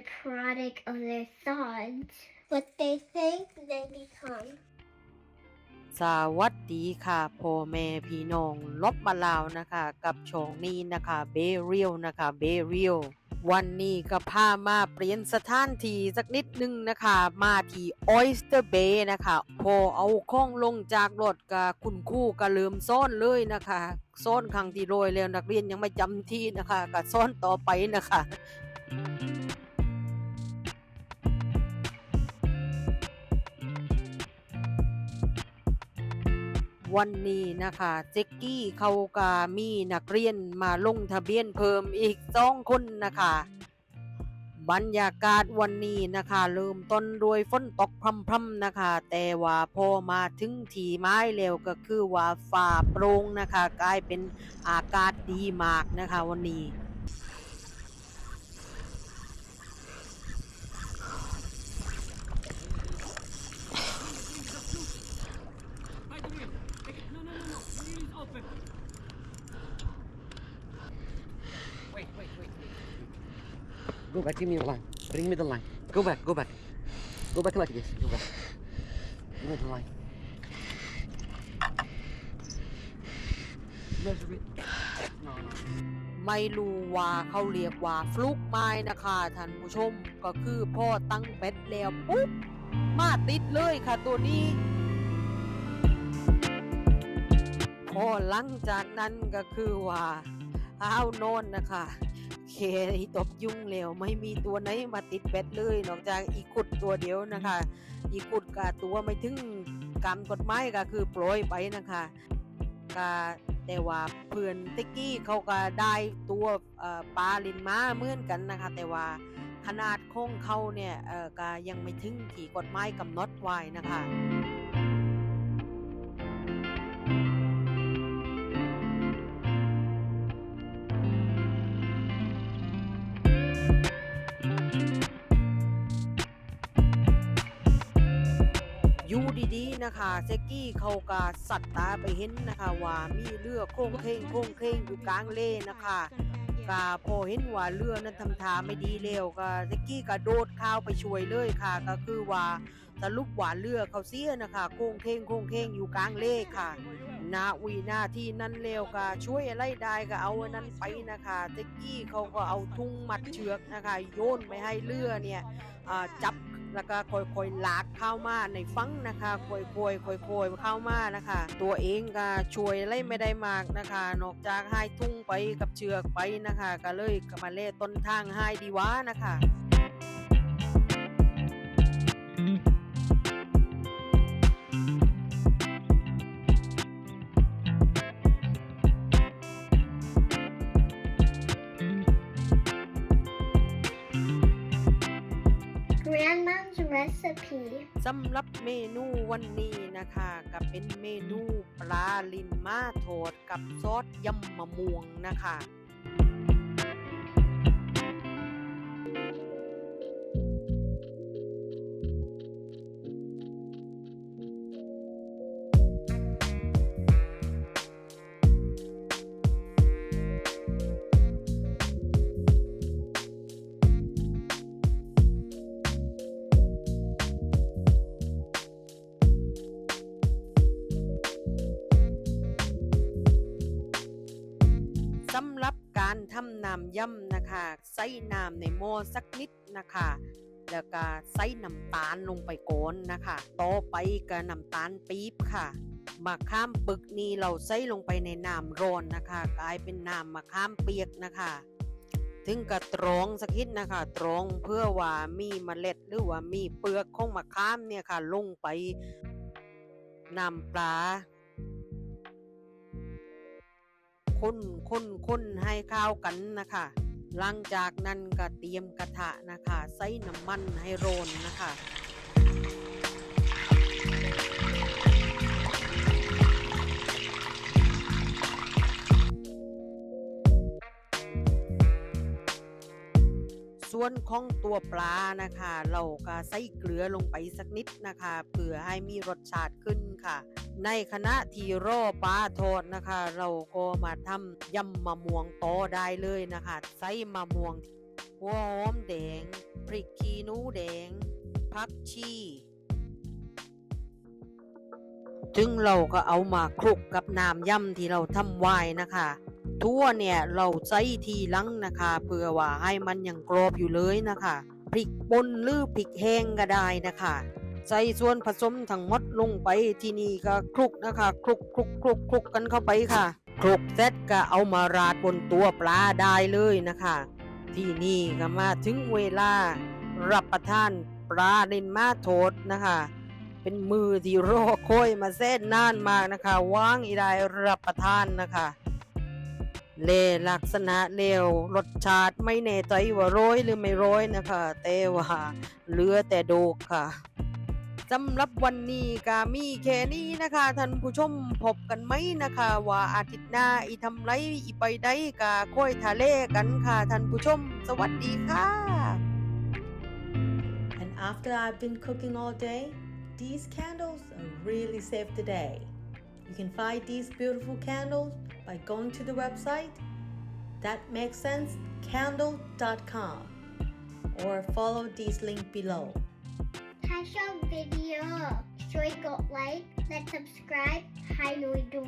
product of their thoughts. What they think, they become. สวัสดีค่ะพ่อแม่พี่น้องลบมาลาวนะคะ กับช่องนี้นะคะเบเรียลนะคะเบเรียลวันนี้ก็พามาเปลี่ยนสถานที่สักนิดนึงนะคะ มาที่ Oyster Bay นะคะ พอเอาข้องลงจากรถกับคุณครูก็เริ่มซ่อนเลยนะคะซ่อนครั้งที่โรยแล้วนักเรียนยังไม่จำที่นะคะก็ซ่อนต่อไปนะคะ วันนี้นะคะเจ็กกี้เขากามีนักเรียนมาลงทะเบียนเพิ่มอีกสองคนนะคะ บรรยากาศวันนี้นะคะเริ่มต้นด้วยฝนตกพรำๆนะคะ แต่ว่าพอมาถึงทีไม้แล้วก็คือว่าฝ่าโปร่งนะคะ กลายเป็นอากาศดีมากนะคะวันนี้ Right the wheel. Take it. No, no, no, no. The wheel is open. Wait, wait, wait, wait. Go back, give me the line. Bring me the line. Go back, go back. Go back like this. Go back. Give me the line. Measure it. No, no. ไม่รู้ว่าเขาเรียกว่าฟลุกไม้นะคะท่านผู้ชมก็คือพ่อตั้งเบ็ดแล้วปุ๊บมาติดเลยค่ะตัวนี้พอหลังจากนั้นก็คือว่าอ้าวนอนนะคะ เคตบยุ่งแล้วไม่มีตัวไหนมาติดเบ็ดเลย นอกจากอีกุดตัวเดียวนะคะ อีกุดกับตัวไม่ถึงกรรมกฎหมายก็คือปล่อยไปนะคะก็แต่ว่าเพื่อนติกกี้เขาก็ได้ตัวปลาลินม้าเหมือนกันนะคะ แต่ว่าขนาดของเขาเนี่ยก็ยังไม่ถึงที่กฎหมายกำหนดไว้นะคะ อยู่ดีๆนะคะเซกี้เขาก็สัตว์ตาไปเห็นนะคะว่ามีเรือโครงเคงโครงเคงอยู่กลางเลนนะคะก็พอเห็นว่าเรือนั้นทำทาไม่ดีแล้วก็เซกี้ก็โดดข้าวไปช่วยเลยค่ะ ก็คือว่าสรุปว่าเรือเขาเสียนะคะโครงเคงโครงเคงอยู่กลางเลค่ะนาวีหน้าที่นั้นเร็วก็ช่วยอะไรได้ก็เอานั้นไปนะคะเจ๊กกี้เขาก็เอาทุ่งมัดเชือกนะคะ โยนไม่ให้เรือเนี่ยจับ แล้วก็ค่อยๆลากเข้ามาในฟังนะคะค่อยๆค่อยๆเข้ามานะคะ ตัวเองก็ช่วยอะไรไม่ได้มากนะคะ นอกจากให้ทุ่งไปกับเชือกไปนะคะ ก็เลยก็มาเล่ต้นทางให้ดีวะนะคะ ผีสำหรับเมนูวันนี้นะคะก็เป็นเมนูปลาลินมาโทดกับซอสยำมะม่วงนะคะ การทำน้ำย่ำนะคะใส่น้ำในหม้อสักนิดนะคะ แล้วก็ใส่น้ำตาลลงไปก่อนนะคะ ต่อไปก็น้ำตาลปี๊บค่ะมะขามปึกนี้เราใส่ลงไปในน้ำร้อนนะคะ กลายเป็นน้ำมะขามเปียกนะคะ ถึงกระตรองสักนิดนะคะตรองเพื่อว่ามีเมล็ดหรือว่ามีเปลือกของมะขามเนี่ยค่ะ ลงไปน้ำปลา ค้นค้นค้นให้ข้าวกันนะคะ หลังจากนั้นก็เตรียมกระทะนะคะ ใส่น้ำมันให้โรนนะคะ ส่วนของตัวปลานะคะ เราก็ใส่เกลือลงไปสักนิดนะคะเพื่อให้มีรสชาติขึ้นค่ะ ในขณะที่รอปลาทอดนะคะ เราก็มาทำยำมะม่วงต่อได้เลยนะคะ ใส่มะม่วงหัวหอมแดงพริกขี้หนูแดงผักชีจึงเราก็เอามาคลุกกับน้ำยำที่เราทำไว้นะคะ ทั่วเนี่ยเราใส่ทีลังนะคะเพื่อว่าให้มันยังกรอบอยู่เลยนะคะพริกป่นหรือพริกแห้งก็ได้นะคะใส่ส่วนผสมทั้งหมดลงไปที่นี่ก็คลุกนะคะคลุกคลุกคลุกคลุกกันเข้าไปค่ะ คลุกเสร็จก็เอามาราดบนตัวปลาได้เลยนะคะ ที่นี่ก็มาถึงเวลารับประทานปลาเนนมาโทษนะคะ เป็นมือที่รอคอยมาเส้นนานมากนะคะวางอีได้รับประทานนะคะ เลลักษณะเลวรสชาติไม่แน่ใจว่าร้อยหรือไม่ร้อยนะคะ แต่ว่าเหลือแต่โดกค่ะสำหรับวันนี้ก็มีแค่นี้นะคะท่านผู้ชมพบกันไหมนะคะ ว่าอาทิตย์หน้าอีทำไรอีไปได้กาค่อยทะเลกันค่ะท่านผู้ชม สวัสดีค่ะ And after I've been cooking all day, these candles really safe today. You can find these beautiful candles by going to the website that makes sense candle.com or follow these link below. ถ้าชอบวิดีโอช่วยกดไลค์และ subscribe ให้หนูด้